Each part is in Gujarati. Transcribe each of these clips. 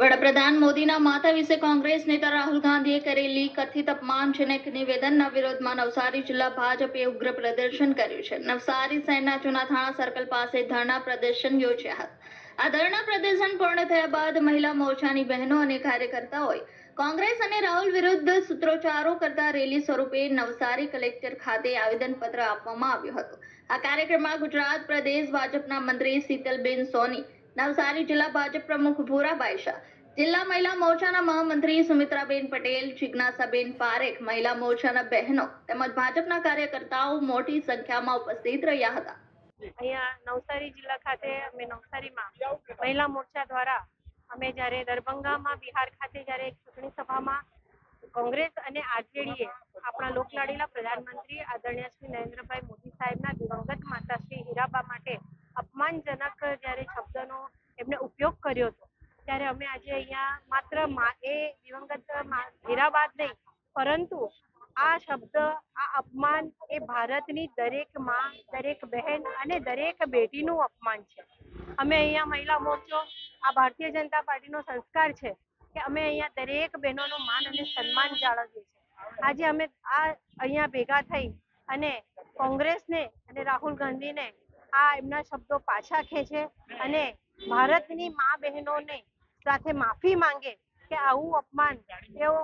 વડાપ્રધાન મોદીના માતા વિશે કોંગ્રેસ નેતા રાહુલ ગાંધીએ કરેલી કથિત અપમાનજનક નિવેદનના વિરોધમાં નવસારી જિલ્લા ભાજપે ઉગ્ર પ્રદર્શન કર્યું છે. નવસારી શહેરના જૂના થાણા સર્કલ પાસે ધરણા પ્રદર્શન યોજ્યા હતા. આ ધરણા પ્રદર્શન પૂર્ણ થયા બાદ મહિલા મોરચાની બહેનો અને કાર્યકર્તાઓએ કોંગ્રેસ અને રાહુલ વિરુદ્ધ સૂત્રોચ્ચારો કરતા રેલી સ્વરૂપે નવસારી કલેક્ટર ખાતે આવેદનપત્ર આપવામાં આવ્યું હતું. આ કાર્યક્રમમાં ગુજરાત પ્રદેશ ભાજપના મંત્રી શીતલબેન સોની, નવસારી જિલ્લા ભાજપ પ્રમુખ ભોરાભાઈ શાહ જિલ્લા મહિલા મોરચાના મહામંત્રી સુમિત્રાબેન પટેલ, જિજ્ઞાસાબેન પારેખ, મહિલા મોરચાના બહેનો તેમજ ભાજપના કાર્યકર્તાઓ મોટી સંખ્યામાં ઉપસ્થિત રહ્યા હતા. અહીંયા નવસારી જિલ્લા ખાતે અમે નવસારીમાં મહિલા મોરચા દ્વારા અમે જ્યારે દરભંગામાં બિહાર ખાતે જ્યારે ચૂંટણી સભામાં કોંગ્રેસ અને આરજેડીએ આપણા લોકલાડીલા પ્રધાનમંત્રી આદરણીય શ્રી નરેન્દ્રભાઈ મોદી સાહેબના દિવંગત માતા શ્રી હીરાબા માટે અપમાનજનક જ્યારે શબ્દનો એમને ઉપયોગ કર્યો હતો ત્યારે અમે આજે અહીંયા માત્ર એ દિવંગત મા હીરાબા નહીં, પરંતુ આ શબ્દ, આ અપમાન એ ભારતની દરેકમાં, દરેક બહેન અને દરેક બેટીનું અપમાન છે. અમે અહીંયા મહિલા મોરચો, આ ભારતીય જનતા પાર્ટીનો સંસ્કાર છે કે અમે અહીંયા દરેક બહેનોનું માન અને સન્માન જાળવીએ છીએ. આજે અમે આ અહીંયા ભેગા થઈ અને કોંગ્રેસને અને રાહુલ ગાંધીને આ એમના શબ્દો પાછા ખેંચે અને ભારતની મા બહેનોને સાથે માફી માંગે કે આવું અપમાન તેઓ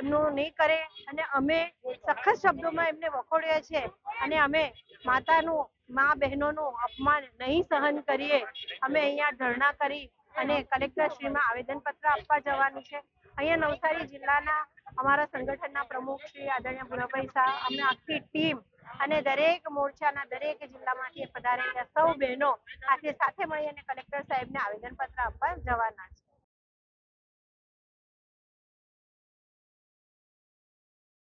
એમનું નહીં કરે અને અમે સખત શબ્દોમાં એમને વખોડીએ છીએ અને અમે માતાનું, મા બહેનોનું અપમાન નહીં સહન કરીએ. અમે અહીંયા ધરણા કરી અને કલેક્ટરશ્રીમાં આવેદનપત્ર આપવા જવાનું છે. અહીંયા નવસારી જિલ્લાના અમારા સંગઠનના પ્રમુખ શ્રી આદરણીય ભુરાભાઈ શાહ, અમે આખી ટીમ અને દરેક મોરચાના દરેક જિલ્લામાંથી પધારેલા સૌ બહેનો આજે સાથે મળી અને કલેક્ટર સાહેબને આવેદનપત્ર આપવા જવા